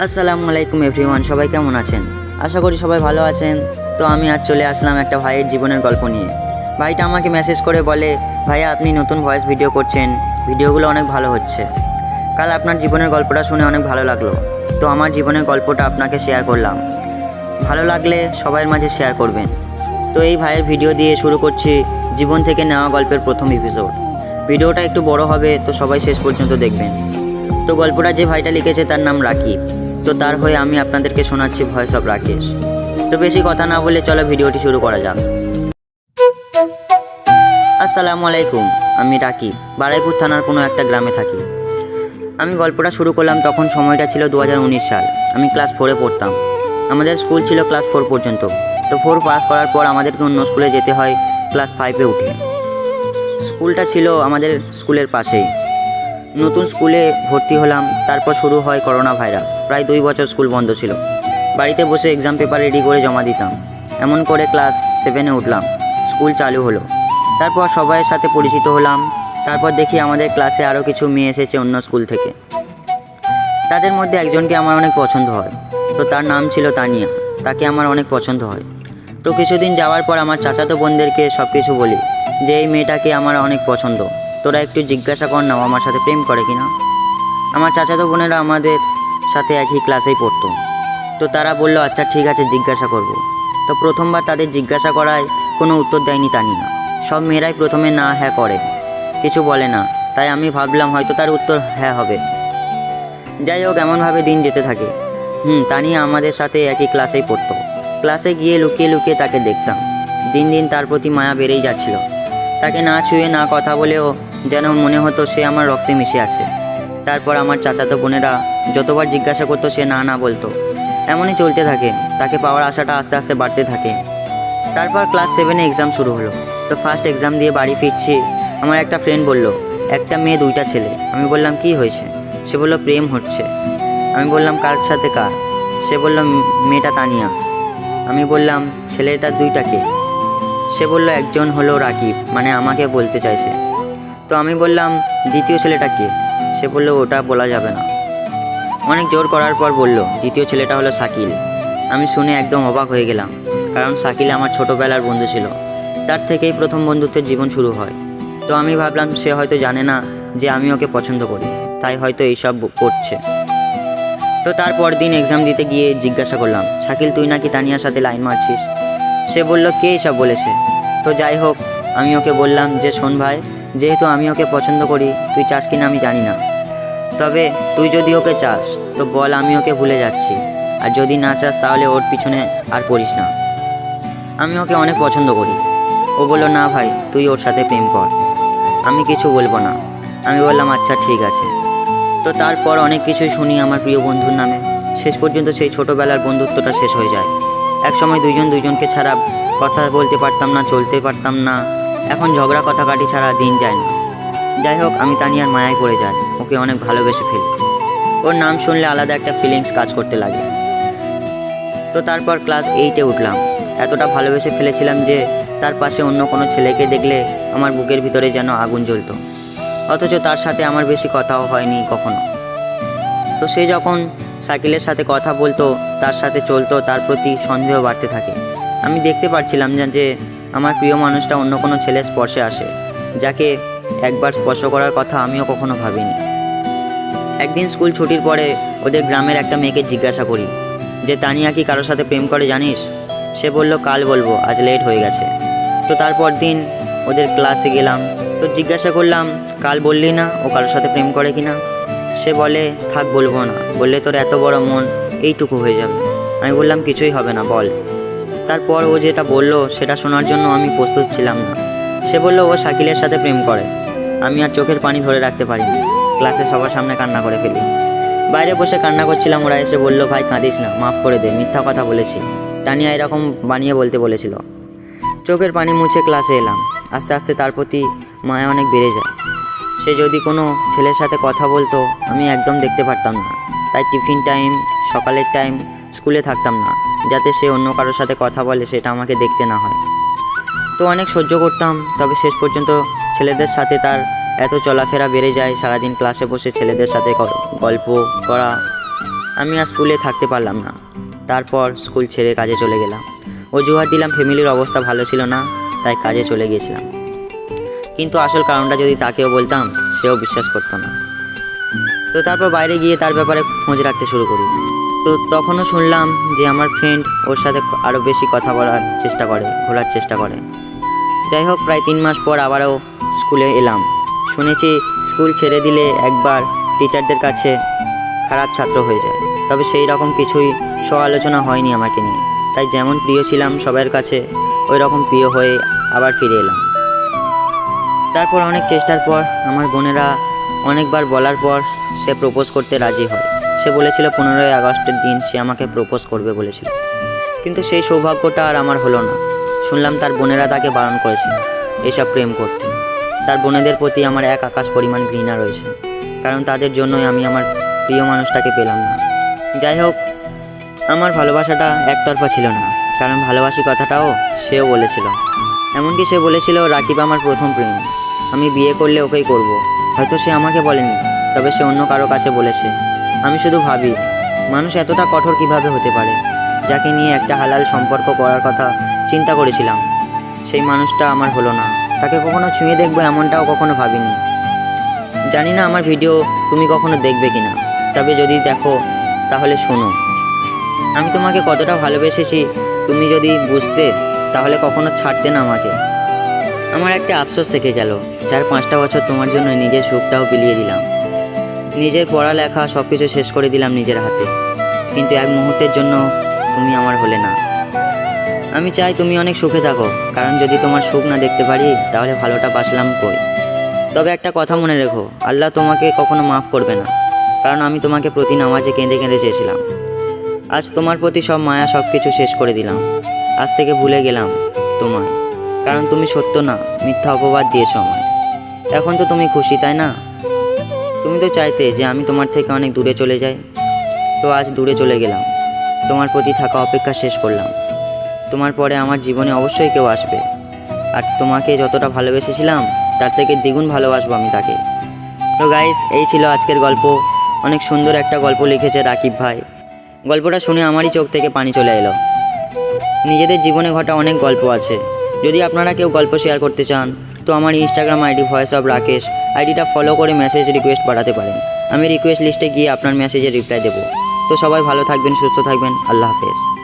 আসসালামু আলাইকুম এভরিওয়ান, সবাই কেমন আছেন? আশা করি সবাই ভালো আছেন। তো আমি আজ চলে আসলাম একটা ভাইয়ের জীবনের গল্প নিয়ে। ভাইটা আমাকে মেসেজ করে বলে, ভাইয়া, আপনি নতুন ভয়েস ভিডিও করছেন। ভিডিওগুলো অনেক ভালো হচ্ছে। কাল আপনার জীবনের গল্পটা শুনে অনেক ভালো লাগল। তো আমার জীবনের গল্পটা আপনাকে শেয়ার করলাম। ভালো লাগলে সবার মাঝে শেয়ার করবেন। তো এই ভাইয়ের ভিডিও দিয়ে শুরু করছি জীবন থেকে নেওয়া গল্পের প্রথম এপিসোড ভিডিওটা একটু বড় হবে, তো সবাই শেষ পর্যন্ত দেখবেন। তো গল্পটা যে ভাইটা লিখেছে তার নাম রাকিব। তো তার হয়ে আমি আপনাদেরকে শোনাচ্ছি ভয়েস অফ রাকেশ। তো বেশি কথা না বলে চলো ভিডিওটি শুরু করা যাক। আসসালামু আলাইকুম, আমি রাকিব, বারাইপুর থানার কোনো একটা গ্রামে থাকি। আমি গল্পটা শুরু করলাম তখন সময়টা ছিল দু হাজার উনিশ সাল। আমি ক্লাস ফোরে পড়তাম। আমাদের স্কুল ছিল ক্লাস ফোর পর্যন্ত। তো ফোর পাস করার পর আমাদেরকে অন্য স্কুলে যেতে হয় ক্লাস ফাইভে উঠে। স্কুলটা ছিল আমাদের স্কুলের পাশেই। নতুন স্কুলে ভর্তি হলাম, তারপর শুরু হয় করোনা ভাইরাস। প্রায় দুই বছর স্কুল বন্ধ ছিল। বাড়িতে বসে এক্সাম পেপার রেডি করে জমা দিতাম। এমন করে ক্লাস সেভেনে উঠলাম। স্কুল চালু হলো। তারপর সবাইয়ের সাথে পরিচিত হলাম। তারপর দেখি আমাদের ক্লাসে আরও কিছু মেয়ে এসেছে অন্য স্কুল থেকে। তাদের মধ্যে একজনকে আমার অনেক পছন্দ হয়। তো তার নাম ছিল তানিয়া। তাকে আমার অনেক পছন্দ হয়। তো কিছুদিন যাওয়ার পর আমার চাচাতো বোনদেরকে সব কিছু বলি যে, এই মেয়েটাকে আমার অনেক পছন্দ। তোরা একটু জিজ্ঞাসা কর না আমার সাথে প্রেম করে কিনা। আমার চাচাতো বোনেরা আমাদের সাথে একই ক্লাসেই পড়তো। তো তারা বলল আচ্ছা ঠিক আছে, জিজ্ঞাসা করব। তো প্রথমবার তাদের জিজ্ঞাসা করায় কোনো উত্তর দেয়নি তানিয়া সব মেয়েরাই প্রথমে না হ্যাঁ করে। কিছু বলে না। তাই আমি ভাবলাম, হয়তো তার উত্তর হ্যাঁ হবে। যাই হোক, এমনভাবে দিন যেতে থাকে। হুম তানিয়া আমাদের সাথে একই ক্লাসেই পড়তো। ক্লাসে গিয়ে লুকিয়ে লুকিয়ে তাকে দেখতাম। দিন দিন তার প্রতি মায়া বেড়েই যাচ্ছিল। তাকে না ছুঁয়ে না কথা বলেও যেন মনে হতো সে আমার রক্তে মিশে আছে। তারপর আমার চাচাতো বোনেরা যতবার জিজ্ঞাসা করতো সে না না বলতো। এমনই চলতে থাকে, তাকে পাওয়ার আশাটা আস্তে আস্তে বাড়তে থাকে। তারপর ক্লাস সেভেনে এক্সাম শুরু হলো। তো ফার্স্ট এক্সাম দিয়ে বাড়ি ফিরছি, আমার একটা ফ্রেন্ড বলল, একটা মেয়ে, দুইটা ছেলে। আমি বললাম, কি হয়েছে? সে বলল, প্রেম হচ্ছে। আমি বললাম, কার সাথে কার? সে বলল মেয়েটা তানিয়া। আমি বললাম, ছেলেটা দুইটাকে। সে বলল, একজন হলো রাকিব মানে আমাকে বলতে চাইছে। তো আমি বললাম, দ্বিতীয় ছেলেটা কে? সে বলল, ওটা বলা যাবে না। অনেক জোর করার পর বলল, দ্বিতীয় ছেলেটা হলো শাকিল। আমি শুনে একদম অবাক হয়ে গেলাম, কারণ শাকিল আমার ছোটোবেলার বন্ধু ছিল। তার থেকেই প্রথম বন্ধুত্বের জীবন শুরু হয়। তো আমি ভাবলাম, সে হয়তো জানে না যে আমি ওকে পছন্দ করি, তাই হয়তো এইসব করছে। তো তারপর দিন এক্সাম দিতে গিয়ে জিজ্ঞাসা করলাম, শাকিল, তুই নাকি তানিয়ার সাথে লাইন মারছিস? সে বলল, কে এসব বলেছে? তো যাই হোক, আমি ওকে বললাম যে, শোন ভাই যেহেতু আমি ওকে পছন্দ করি, তুই চাস কিনা আমি জানি না। তবে তুই যদি ওকে চাস, তো বল আমি ওকে ভুলে যাচ্ছি। আর যদি না চাস, তাহলে ওর পিছনে আর পড়িস না। আমি ওকে অনেক পছন্দ করি। ও বলল, না ভাই, তুই ওর সাথে প্রেম কর। আমি কিছু বলব না। আমি বললাম আচ্ছা ঠিক আছে। তো তারপর অনেক কিছুই শুনি আমার প্রিয় বন্ধুর নামে। শেষ পর্যন্ত সেই ছোটোবেলার বন্ধুত্বটা শেষ হয়ে যায়। এক সময় দুইজন দুইজনকে ছাড়া কথা বলতে পারতাম না, চলতে পারতাম না। এখন ঝগড়া কথা কাটি ছাড়া দিন যায় না। যাই হোক, আমি তানিয়ার মায়ায় পড়ে যাই। ওকে অনেক ভালোবেসে ফেলি। ওর নাম শুনলে আলাদা একটা ফিলিংস কাজ করতে লাগে। তো তারপর ক্লাস এইটে উঠলাম। এতটা ভালোবেসে ফেলেছিলাম যে তার পাশে অন্য কোনো ছেলেকে দেখলে আমার বুকের ভিতরে যেন আগুন জ্বলতো। অথচ তার সাথে আমার বেশি কথাও হয়নি কখনো। তো সে যখন সাইকেলের সাথে কথা বলতো, তার সাথে চলতো, তার প্রতি সন্দেহ বাড়তে থাকে। আমি দেখতে পারছিলাম না যে আমার প্রিয় মানুষটা অন্য কোনো ছেলের স্পর্শে আসে, যাকে একবার স্পর্শ করার কথা আমিও কখনো ভাবিনি। একদিন স্কুল ছুটির পরে ওদের গ্রামের একটা মেয়েকে জিজ্ঞাসা করি, যে তানিয়া কি কারোর সাথে প্রেম করে জানিস? সে বলল, কাল বলব, আজ লেট হয়ে গেছে। তো তারপর দিন ওদের ক্লাসে গেলাম, তো জিজ্ঞাসা করলাম, কাল বললি না ও কারোর সাথে প্রেম করে কি না? সে বলে, থাক বলব না। বললে, তোর এত বড় মন, এইটুকু হয়ে যাবে। আমি বললাম, কিছুই হবে না, বল। তারপর ও যেটা বলল, সেটা শোনার জন্য আমি প্রস্তুত ছিলাম না। সে বলল, ও শাকিলের সাথে প্রেম করে। আমি আর চোখের পানি ধরে রাখতে পারিনি। ক্লাসে সবার সামনে কান্না করে ফেলি। বাইরে বসে কান্না করছিলাম, ওরা এসে বলল, ভাই, কাঁদিস না, মাফ করে দে, মিথ্যা কথা বলেছি। তানিয়া এরকম বানিয়ে বলতে বলেছিল। চোখের পানি মুছে ক্লাসে এলাম। আস্তে আস্তে তার প্রতি মায়া অনেক বেড়ে যায়। সে যদি কোনো ছেলের সাথে কথা বলতো, আমি একদম দেখতে পারতাম না। তাই টিফিন টাইম, সকালের টাইম, স্কুলে থাকতাম না। যাতে সে অন্য কারোর সাথে কথা বলে, সেটা আমাকে দেখতে না হয়। তো অনেক সহ্য করতাম, তবে শেষ পর্যন্ত ছেলেদের সাথে তার এত চলাফেরা বেড়ে যায়, সারাদিন ক্লাসে বসে ছেলেদের সাথে গল্প করা। আমি আর স্কুলে থাকতে পারলাম না। তারপর স্কুল ছেড়ে কাজে চলে গেলাম। অজুহাত দিলাম, ফ্যামিলির অবস্থা ভালো ছিল না, তাই কাজে চলে গিয়েছিলাম। কিন্তু আসল কারণটা যদি তাকেও বলতাম, সেও বিশ্বাস করতো না। তো তারপর বাইরে গিয়ে তার ব্যাপারে খোঁজ রাখতে শুরু করি। তো তখনও শুনলাম যে আমার ফ্রেন্ড ওর সাথে আরও বেশি কথা বলার চেষ্টা করে, ঘোরার চেষ্টা করে। যাই হোক, প্রায় তিন মাস পর আবারও স্কুলে এলাম। শুনেছি স্কুল ছেড়ে দিলে একবার টিচারদের কাছে খারাপ ছাত্র হয়ে যায়। তবে সেই রকম কিছুই সমালোচনা হয়নি আমাকে নিয়ে। তাই যেমন প্রিয় ছিলাম সবার কাছে ওই রকম প্রিয় হয়ে আবার ফিরে এলাম। তারপর অনেক চেষ্টার পর আমার বোনেরা অনেকবার বলার পর সে প্রপোজ করতে রাজি হয়। সে বলেছিল পনেরোই আগস্টের দিন সে আমাকে প্রপোজ করবে বলেছিল। কিন্তু সেই সৌভাগ্যটা আর আমার হলো না। শুনলাম তার বোনেরা তাকে বারণ করেছে। এসব প্রেম করতে। তার বোনেদের প্রতি আমার এক আকাশ পরিমাণ ঘৃণা রয়েছে। কারণ তাদের জন্যই আমি আমার প্রিয় মানুষটাকে পেলাম না। যাই হোক, আমার ভালোবাসাটা একতরফা ছিল না। কারণ ভালোবাসি কথাটাও সেও বলেছিল। এমনকি সে বলেছিল, রাকিব আমার প্রথম প্রেম। আমি বিয়ে করলে ওকেই করব। হয়তো সে আমাকে বলেনি, তবে সে অন্য কারও কাছে বলেছে। আমি শুধু ভাবি, মানুষ এতটা কঠোর কীভাবে হতে পারে? যাকে নিয়ে একটা হালাল সম্পর্ক করার কথা চিন্তা করেছিলাম, সেই মানুষটা আমার হলো না। তাকে কখনো ছুঁয়ে দেখব এমনটাও কখনো ভাবিনি। জানি না আমার ভিডিও তুমি কখনো দেখবে কিনা, তবে যদি দেখো, তাহলে শোনো। আমি তোমাকে কতটা ভালোবেসেছি, তুমি যদি বুঝতে, তাহলে কখনো ছাড়তে না আমাকে। আমার একটা আফসোস থেকে গেল চার পাঁচটা বছর তোমার জন্য নিজের সুখটাও বিলিয়ে দিলাম। নিজের পড়ালেখা সব কিছু শেষ করে দিলাম নিজের হাতে। কিন্তু এক মুহূর্তের জন্য তুমি আমার হলে না। আমি চাই তুমি অনেক সুখে থাকো, কারণ যদি তোমার সুখ না দেখতে পারি, তাহলে ভালোটা বাসলাম কই? তবে একটা কথা মনে রেখো, আল্লাহ তোমাকে কখনো মাফ করবে না, কারণ আমি তোমাকে প্রতি নামাজে কেঁদে কেঁদে চেয়েছিলাম। আজ তোমার প্রতি সব মায়া সব কিছু শেষ করে দিলাম। আজ থেকে ভুলে গেলাম তোমায়, কারণ তুমি সত্য না, মিথ্যা অপবাদ দিয়েছ আমায়। এখন তো তুমি খুশি, তাই না? তুমি তো চাইতে যে আমি তোমার থেকে অনেক দূরে চলে যাই। তো আজ দূরে চলে গেলাম। তোমার প্রতি থাকা অপেক্ষা শেষ করলাম। তোমার পরে আমার জীবনে অবশ্যই কেউ আসবে। আর তোমাকে যতটা ভালোবেসেছিলাম, তার থেকে দ্বিগুণ ভালোবাসবো আমি তাকে। তো গাইস এই ছিল আজকের গল্প। অনেক সুন্দর একটা গল্প লিখেছে রাকিব ভাই। গল্পটা শুনে আমারই চোখ থেকে পানি চলে এলো। নিজেদের জীবনে ঘটা অনেক গল্প আছে। যদি আপনারা কেউ গল্প শেয়ার করতে চান তো আমার Instagram ID voice of Rakesh আইডিটা ফলো করে মেসেজ রিকোয়েস্ট পাঠাতে পারেন। আমি রিকোয়েস্ট লিস্টে গিয়ে আপনার মেসেজের রিপ্লাই দেবো। তো সবাই ভালো থাকবেন, সুস্থ থাকবেন। আল্লাহ হাফেজ।